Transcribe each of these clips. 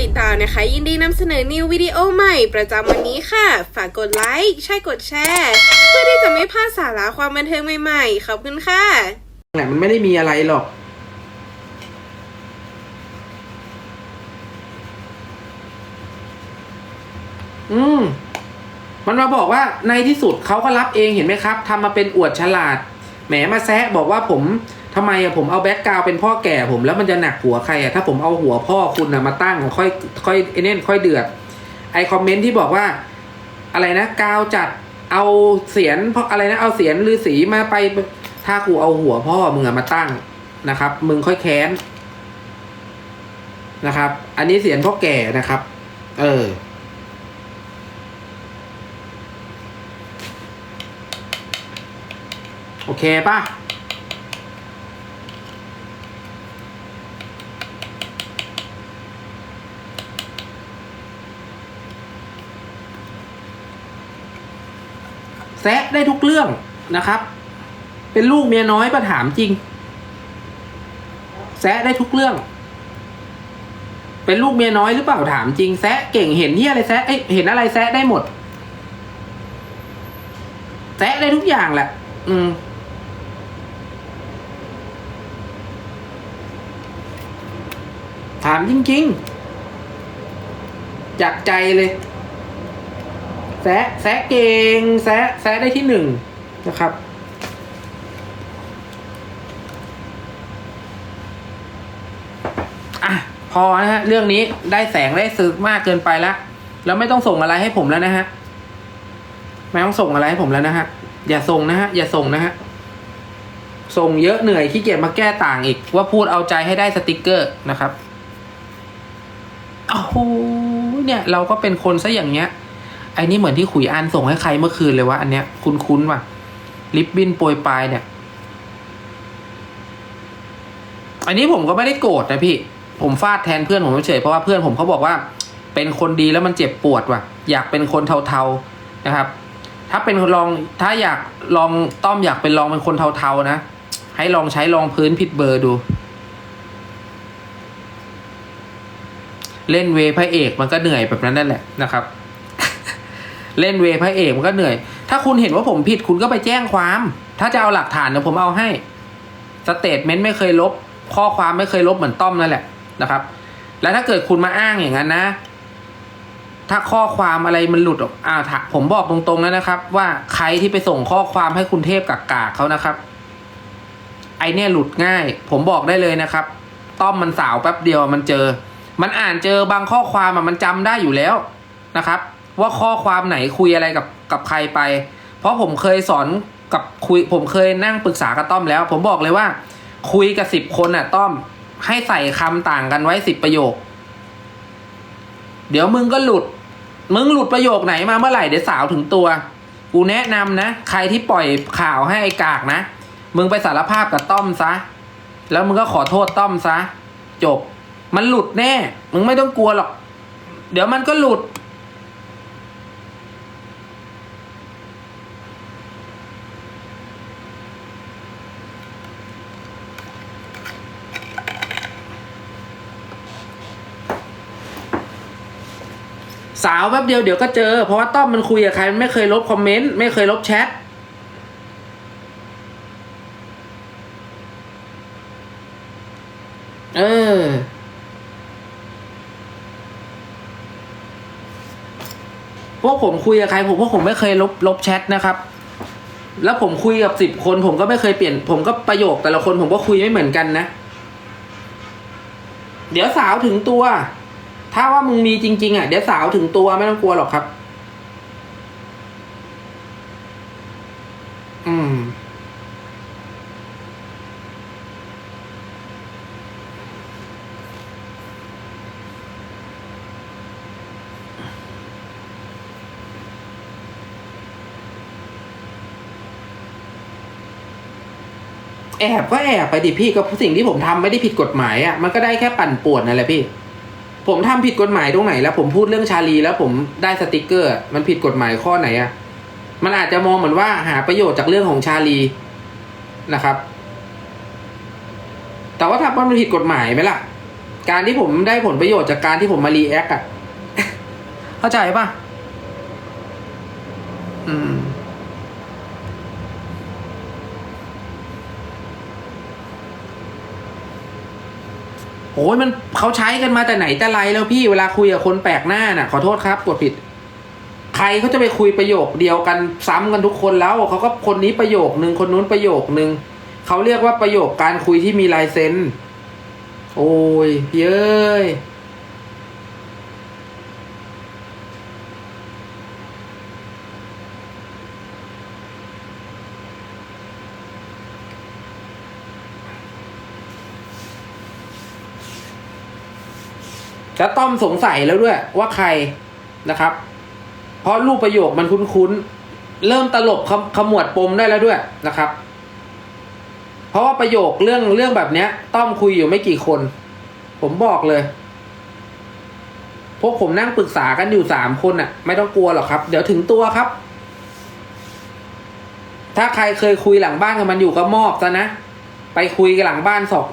ติดตามนะคะ ยินดีนำเสนอนิววิดีโอใหม่ประจำวันนี้ค่ะ ฝากกดไลค์ใช่กดแชร์ เพื่อที่จะไม่พลาดสาระความบันเทิงใหม่ๆ ขอบคุณค่ะ ไหนมันไม่ได้มีอะไรหรอก อืม มันมาบอกว่าในที่สุดเขาก็รับเองเห็นไหมครับทำมาเป็นอวดฉลาด แหมมาแซะบอกว่าผมทำไมอะผมเอาแบ็กกราวเป็นพ่อแก่ผมแล้วมันจะหนักหัวใครอะถ้าผมเอาหัวพ่อคุณอะมาตั้งค่อยค่อยไอเน่นค่อยเดือด ไอคอมเมนต์ที่บอกว่า อะไรนะกาวจัดเอาเสียนเพราะอะไรนะเอาเสียนฤาษีมาไปถ้ากูเอาหัวพ่อมึงอะมาตั้งนะครับ มึงค่อยแค้นนะครับ อันนี้เสียนพ่อแก่นะครับ เออ โอเคป่ะ แซะได้ทุกเรื่องนะครับ เป็นลูกเมียน้อยประถามจริง แซะได้ทุกเรื่อง เป็นลูกเมียน้อยหรือเปล่าถามจริง แซะเก่งเห็นที่อะไรแซะเอ้ยเห็นอะไรแซะได้หมด แซะได้ทุกอย่างแหละ อืมามจริง ๆ จากใจเลย แซะแซะเก่งแซะแซะได้ที่หนึ่งนะครับอะพอนะฮะ เรื่องนี้ได้แสงได้ซึกมากเกินไปแล้ว แล้วไม่ต้องส่งอะไรให้ผมแล้วนะฮะ ไม่ต้องส่งอะไรให้ผมแล้วนะฮะ อย่าส่งนะฮะ อย่าส่งนะฮะ ส่งเยอะเหนื่อยขี้เกียจมาแก้ต่างอีก ว่าพูดเอาใจให้ได้สติกเกอร์นะครับ โอ้โหเนี่ย เราก็เป็นคนซะอย่างเงี้ยไอ้นี่เหมือนที่ขุยอันส่งให้ใครเมื่อคืนเลยวะอันเนี้ยคุ้นๆว่ะ ลิปบินโปรยปลายเนี่ย อันนี้ผมก็ไม่ได้โกรธนะพี่ ผมฟาดแทนเพื่อนผมเฉยเพราะว่าเพื่อนผมเขาบอกว่า เป็นคนดีแล้วมันเจ็บปวดว่ะ อยากเป็นคนเทาๆนะครับ ถ้าเป็นลองถ้าอยากลองต้อมอยากเป็นลองเป็นคนเทาๆนะ ให้ลองใช้รองพื้นผิดเบอร์ดู เล่นเวพระเอกมันก็เหนื่อยแบบนั้นนั่นแหละนะครับ เล่นเวพระเอกมันก็เหนื่อย ถ้าคุณเห็นว่าผมผิดคุณก็ไปแจ้งความ ถ้าจะเอาหลักฐานเดี๋ยวผมเอาให้สเตทเมนต์ไม่เคยลบ ข้อความไม่เคยลบเหมือนต้อมนั่นแหละนะครับ แล้วถ้าเกิดคุณมาอ้างอย่างนั้นนะ ถ้าข้อความอะไรมันหลุดออกอ่าผมบอกตรงๆแล้วนะครับ ว่าใครที่ไปส่งข้อความให้คุณเทพกากๆเขานะครับ ไอเนี่ยหลุดง่าย ผมบอกได้เลยนะครับ ต้อมมันสาวแป๊บเดียวมันเจอ มันอ่านเจอบางข้อความอะมันจำได้อยู่แล้วนะครับ ว่าข้อความไหนคุยอะไรกับกับใครไป เพราะผมเคยสอนกับคุยผมเคยนั่งปรึกษากับต้อมแล้ว ผมบอกเลยว่า คุยกับสิบคนอะต้อม ให้ใส่คำต่างกันไว้สิบประโยค เดี๋ยวมึงก็หลุด มึงหลุดประโยคไหนมาเมื่อไหร่เดี๋ยวสาวถึงตัว กูแนะนำนะ ใครที่ปล่อยข่าวให้ไอ้กากนะ มึงไปสารภาพกับต้อมซะ แล้วมึงก็ขอโทษต้อมซะ จบ มันหลุดแน่ มึงไม่ต้องกลัวหรอก เดี๋ยวมันก็หลุด สาวแป๊บเดียวเดี๋ยวก็เจอ เพราะว่าต้อมมันคุยกับใครมันไม่เคยลบคอมเมนต์ ไม่เคยลบแชท เออ พวก ผมคุยกับใครผมพวกผมไม่เคยลบลบแชทนะครับ แล้วผมคุยกับสิบคน ผมก็ไม่เคยเปลี่ยน ผมก็ประโยคแต่ละคนผมก็คุยไม่เหมือนกันนะ เดี๋ยวสาวถึงตัว ถ้าว่ามึงมีจริง ๆ อะ เดี๋ยวสาวถึงตัวไม่ต้องกลัวหรอกครับ แอบก็แอบไปดิพี่ก็สิ่งที่ผมทำไม่ได้ผิดกฎหมายอะมันก็ได้แค่ปั่นป่วนนั่นแหละพี่ ผมทำผิดกฎหมายตรงไหน แล้วผมพูดเรื่องชาลีแล้วผมได้สติกเกอร์ มันผิดกฎหมายข้อไหนอะมันอาจจะมองเหมือนว่าหาประโยชน์จากเรื่องของชาลีนะครับ แต่ว่าถ้ามันผิดกฎหมายไหมล่ะ การที่ผมได้ผลประโยชน์จากการที่ผมมารีแอคอะเข้าใจปะอืม อ้ยมันเขาใช้กันมาแต่ไหนแต่ไรแล้วพี่เวลาคุยกับคนแปลกหน้าน่ะ ขอโทษครับกดผิด ใครเขาจะไปคุยประโยคเดียวกันซ้ำกันทุกคนแล้วเขาก็คนนี้ประโยคนึงคนนู้นประโยคนึงเขาเรียกว่าประโยคการคุยที่มีลายเซ็นโอ้ยเอ้ย แล้วต้อมสงสัยแล้วด้วยว่าใครนะครับ เพราะรูปประโยคมันคุ้นๆ เริ่มตลบขมขมวดปมได้แล้วด้วยนะครับ เพราะว่าประโยคเรื่องเรื่องแบบเนี้ย ต้อมคุยอยู่ไม่กี่คน ผมบอกเลย พวกผมนั่งปรึกษากันอยู่สามคนอะ ไม่ต้องกลัวหรอกครับ เดี๋ยวถึงตัวครับ ถ้าใครเคยคุยหลังบ้านกับมันอยู่ก็มอบซะนะไปคุยกันหลังบ้านสอง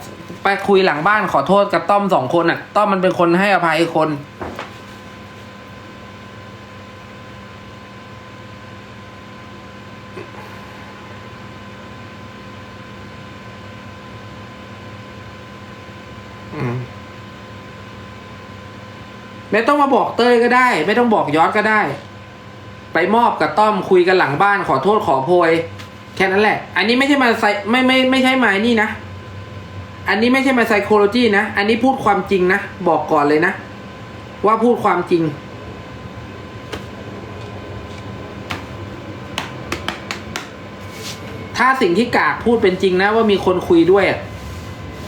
ไปคุยหลังบ้านขอโทษกับต้อมสองคนอะ ต้อมมันเป็นคนให้อภัยคนอืมไม่ต้องมาบอกเต้ยก็ได้ ไม่ต้องบอกยอดก็ได้ ไปมอบกับต้อมคุยกันหลังบ้านขอโทษขอโพย แค่นั้นแหละ อันนี้ไม่ใช่มาไซไม่ไม่ไม่ใช่มานี่นะ อันนี้ไม่ใช่มาไซโคโลจีนะ อันนี้พูดความจริงนะ บอกก่อนเลยนะ ว่าพูดความจริง ถ้าสิ่งที่กากพูดเป็นจริงนะ ว่ามีคนคุยด้วย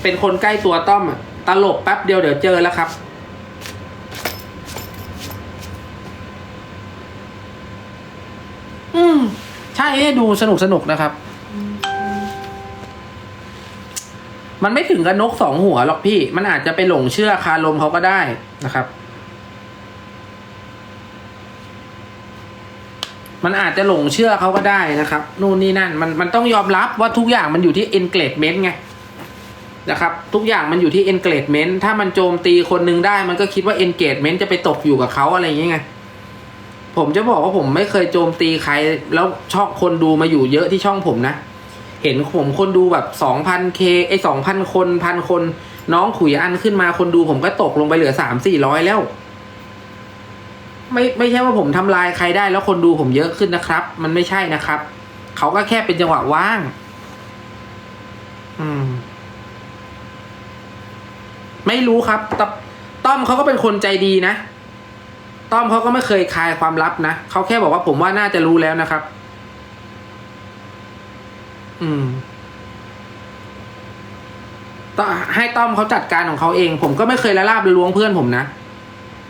เป็นคนใกล้ตัวต้อมตลบแป๊บเดียวเดี๋ยวเจอแล้วครับอืมใช่ดูสนุกสนุกนะครับ มันไม่ถึงกับนกสองหัวหรอกพี่ มันอาจจะไปหลงเชื่อคารมเขาก็ได้นะครับ มันอาจจะหลงเชื่อเขาก็ได้นะครับ นู่นนี่นั่น มันมันต้องยอมรับว่าทุกอย่างมันอยู่ที่ engagement ไงนะครับทุกอย่างมันอยู่ที่ engagement ถ้ามันโจมตีคนหนึงได้ มันก็คิดว่า engagement จะไปตกอยู่กับเขาอะไรอย่างเงี้ยผมจะบอกว่าผมไม่เคยโจมตีใคร แล้วช่องคนดูมาอยู่เยอะที่ช่องผมนะ เห็นผมคนดูแบบสองพันเคไอสองพันคนพันคน น้องขุยอันขึ้นมาคนดูผมก็ตกลงไปเหลือสามสี่ร้อยแล้ว ไม่ไม่ใช่ว่าผมทำลายใครได้แล้วคนดูผมเยอะขึ้นนะครับ มันไม่ใช่นะครับ เขาก็แค่เป็นจังหวะว่าง อืม ไม่รู้ครับตต้อมเขาก็เป็นคนใจดีนะ ต้อมเขาก็ไม่เคยคายความลับนะเขาแค่บอกว่าผมว่าน่าจะรู้แล้วนะครับ อืมต้อให้ต้อมเขาจัดการของเขาเอง ผมก็ไม่เคยละลาบละล้วงเพื่อนผมนะ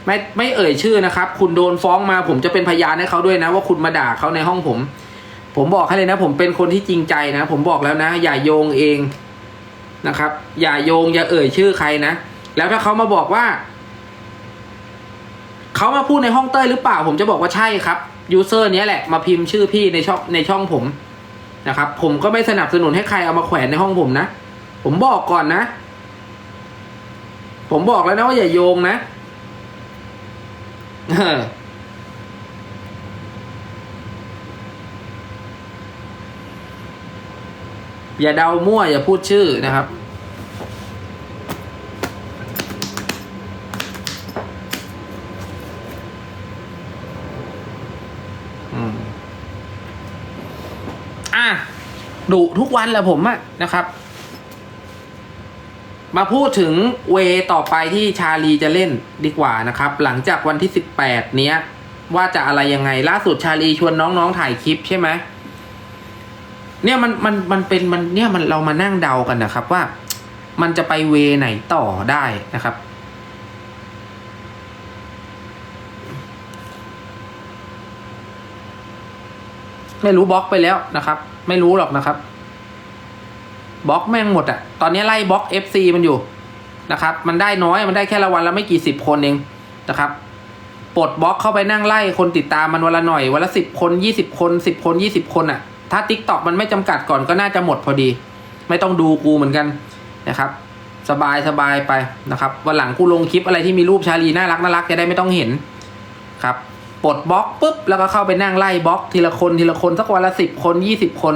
ไม่ไม่เอ่ยชื่อนะครับ คุณโดนฟ้องมา ผมจะเป็นพยานให้เขาด้วยนะ ว่าคุณมาด่าเขาในห้องผม ผมบอกให้เลยนะ ผมเป็นคนที่จริงใจนะ ผมบอกแล้วนะ อย่าโยงเองนะครับ อย่าโยงอย่าเอ่ยชื่อใครนะ แล้วถ้าเขามาบอกว่าเขามาพูดในห้องเต้ยหรือเปล่า ผมจะบอกว่าใช่ครับยูเซอร์นี้แหละมาพิมพ์ชื่อพี่ในช่องในช่องผม นะครับ ผมก็ไม่สนับสนุนให้ใครเอามาแขวนในห้องผมนะ ผมบอกก่อนนะ ผมบอกแล้วนะว่าอย่าโยงนะเอออย่าเดามั่วอย่าพูดชื่อนะครับ อืมอะ ดุทุกวันแหละผมอะนะครับ มาพูดถึงเวต่อไปที่ชาลีจะเล่นดีกว่านะครับ หลังจากวันที่สิบแปดเนี้ย ว่าจะอะไรยังไงล่าสุดชาลีชวนน้องๆถ่ายคลิปใช่ไหมเนี่ยมันมันมันเป็นมันเนี่ยมันเรามานั่งเดากันนะครับว่า มันจะไปเวไหนต่อได้นะครับ ไม่รู้บล็อกไปแล้วนะครับ ไม่รู้หรอกนะครับบล็อกแม่งหมดอะตอนนี้ไล่บล็อก FC มันอยู่นะครับ มันได้น้อยมันได้แค่ละวันละไม่กี่สิบคนเองนะครับปลดบล็อกเข้าไปนั่งไล่คนติดตามมันวันละหน่อยวันละสิบคนยี่สิบคนสิบคนยี่สิบคนอะถ้า t ิ k t o k มันไม่จำกัดก่อนก็น่าจะหมดพอดี ไม่ต้องดูกูเหมือนกันนะครับ สบายสบายไปนะครับวันหลังกูลงคลิปอะไรที่มีรูปชาลีน่ารักน่ารักจะได้ไม่ต้องเห็นครับ ปลดบล็อกปุ๊บแล้วก็เข้าไปนั่งไล่บล็อกทีละคนทีละคนสักวันละสิบคนยี่สิบคน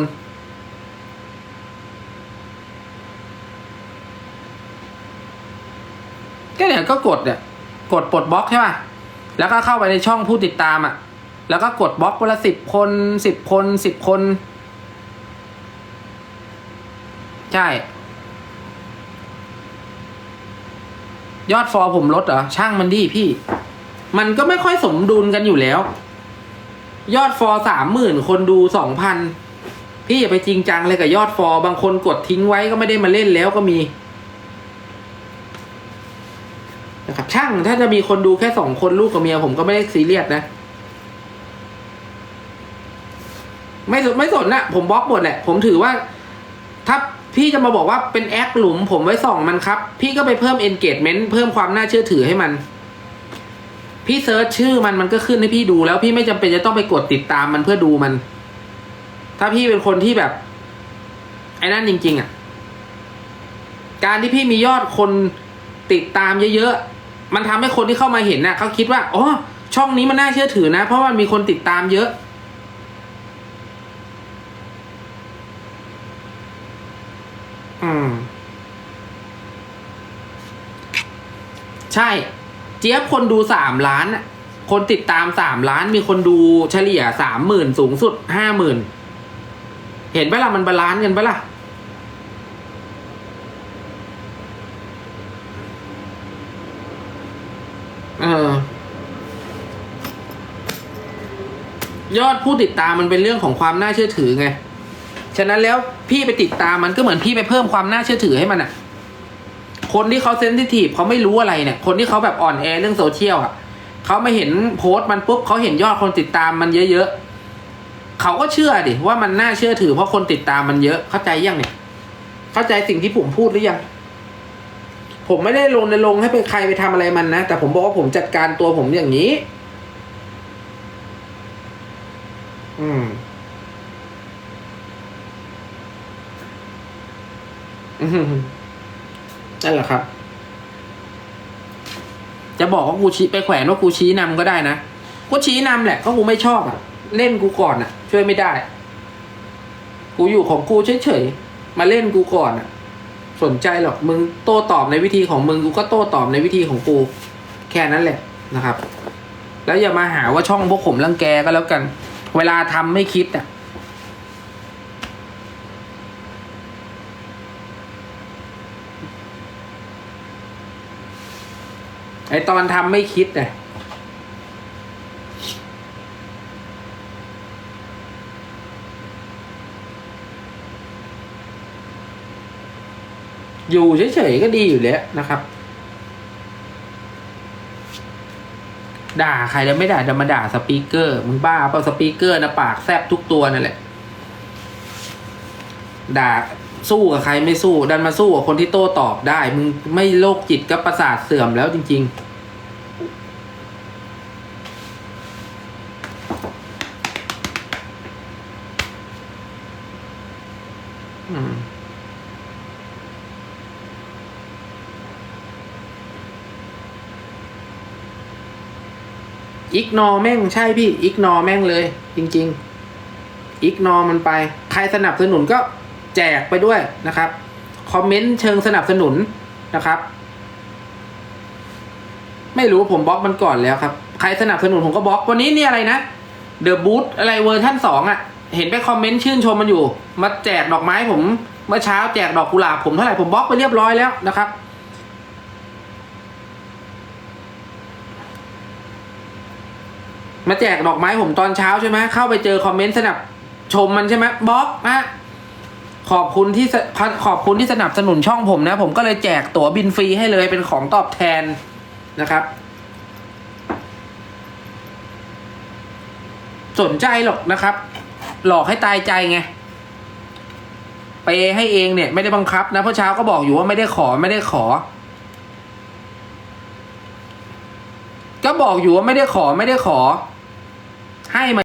ก็เนี่ยก็กดเนี่ย กดปลดบล็อกใช่ป่ะแล้วก็เข้าไปในช่องผู้ติดตามอะ แล้วก็กดบล็อกวันละสิบคนสิบคนสิบคน ใช่ ยอดฟอลผมลดเหรอ ช่างมันดิพี่ มันก็ไม่ค่อยสมดุลกันอยู่แล้ว ยอดฟอสามหมื่นคนดูสองพันพี่อย่าไปจริงจังเลยกับยอดฟอลบางคนกดทิ้งไว้ก็ไม่ได้มาเล่นแล้วก็มีนะครับช่างถ้าจะมีคนดูแค่สองคนลูกกับเมียผมก็ไม่ได้ซีเรียสนะ ไม่สนไม่สนนะผมบล็อกหมดแหละ ผมถือว่า ถ้าพี่จะมาบอกว่าเป็นแอคหลุม ผมไว้ส่องมันครับ พี่ก็ไปเพิ่ม engagement เพิ่มความน่าเชื่อถือให้มัน พี่เซิร์ชชื่อมันมันก็ขึ้นให้พี่ดูแล้วพี่ไม่จำเป็นจะต้องไปกดติดตามมันเพื่อดูมัน ถ้าพี่เป็นคนที่แบบ ไอ้นั่นจริง ๆอะ การที่พี่มียอดคนติดตามเยอะๆ มันทำให้คนที่เข้ามาเห็นน่ะเขาคิดว่าอ๋อช่องนี้มันน่าเชื่อถือนะ เพราะมันมีคนติดตามเยอะอืม ใช่ จี๊ยบคนดูสามล้านคนติดตามสามล้านมีคนดูเฉลี่ยสามหมื่นสูงสุดห้าหมื่นเห็นปะล่ะมันบาลานซ์กันปะล่ะเออยอดผู้ติดตามมันเป็นเรื่องของความน่าเชื่อถือไง ฉะนั้นแล้วพี่ไปติดตามมันก็เหมือนพี่ไปเพิ่มความน่าเชื่อถือให้มันอะ คนที่เขาเซนซิทีฟเขาไม่รู้อะไรเนี่ย คนที่เขาแบบอ่อนแอเรื่องโซเชียลอะเขาไม่เห็นโพสต์มันปุ๊บเขาเห็นยอดคนติดตามมันเยอะๆเขาก็เชื่อดิว่ามันน่าเชื่อถือเพราะคนติดตามมันเยอะเข้าใจยังเนี่ย เข้าใจสิ่งที่ผมพูดหรือยังผมไม่ได้ลงในลงให้ไปใครไปทำอะไรมันนะ แต่ผมบอกว่าผมจัดการตัวผมอย่างนี้ อืม อืม นั่นแหละครับ จะบอกว่ากูชี้ไปแขวนว่ากูชี้นำก็ได้นะกูชี้นำแหละก็กูไม่ชอบอะ เล่นกูก่อนอะ ช่วยไม่ได้ กูอยู่ของกูเฉยๆมาเล่นกูก่อนอะ สนใจหรอกมึงโต้ตอบในวิธีของมึงกูก็โต้ตอบในวิธีของกู แค่นั้นแหละนะครับ แล้วอย่ามาหาว่าช่องพวกผมรังแกก็แล้วกัน เวลาทำไม่คิดอะ ไอตอนทำไม่คิดอะอยู่เฉยๆก็ดีอยู่แล้วนะครับ ด่าใครแล้วไม่ด่าจะมาด่าสปีกเกอร์มึงบ้าเปล่าสปีกเกอร์นะปากแซบทุกตัวนั่นแหละ ด่า สู้กับใครไม่สู้ ดันมาสู้กับคนที่โต้ตอบได้ มึงไม่โรคจิตกับประสาทเสื่อมแล้วจริง ๆอิกนอแม่งใช่พี่ อิกนอแม่งเลย จริง ๆ อิกนอมันไป ใครสนับสนุนก็ แจกไปด้วยนะครับ คอมเมนต์เชิงสนับสนุนนะครับ ไม่รู้ผมบล็อกมันก่อนแล้วครับ ใครสนับสนุนผมก็บล็อกวันนี้นี่อะไรนะเดอะบูธอะไรเวอร์ชั่นสองอะ เห็นไปคอมเมนต์ชื่นชมมันอยู่ มาแจกดอกไม้ผมเมื่อเช้าแจกดอกกุหลาบผมเท่าไหร่ผมบล็อกไปเรียบร้อยแล้วนะครับ มาแจกดอกไม้ผมตอนเช้าใช่ไหมเข้าไปเจอคอมเมนต์สนับชมมันใช่ไหมบล็อกนะ ขอบคุณที่สขอบคุณที่สนับสนุนช่องผมนะ ผมก็เลยแจกตั๋วบินฟรีให้เลยเป็นของตอบแทนนะครับ สนใจหรอกนะครับ หลอกให้ตายใจไงไปให้เองเนี่ยไม่ได้บังคับนะเพราะเช้าก็บอกอยู่ว่าไม่ได้ขอไม่ได้ขอ ก็บอกอยู่ว่าไม่ได้ขอไม่ได้ขอ ให้มา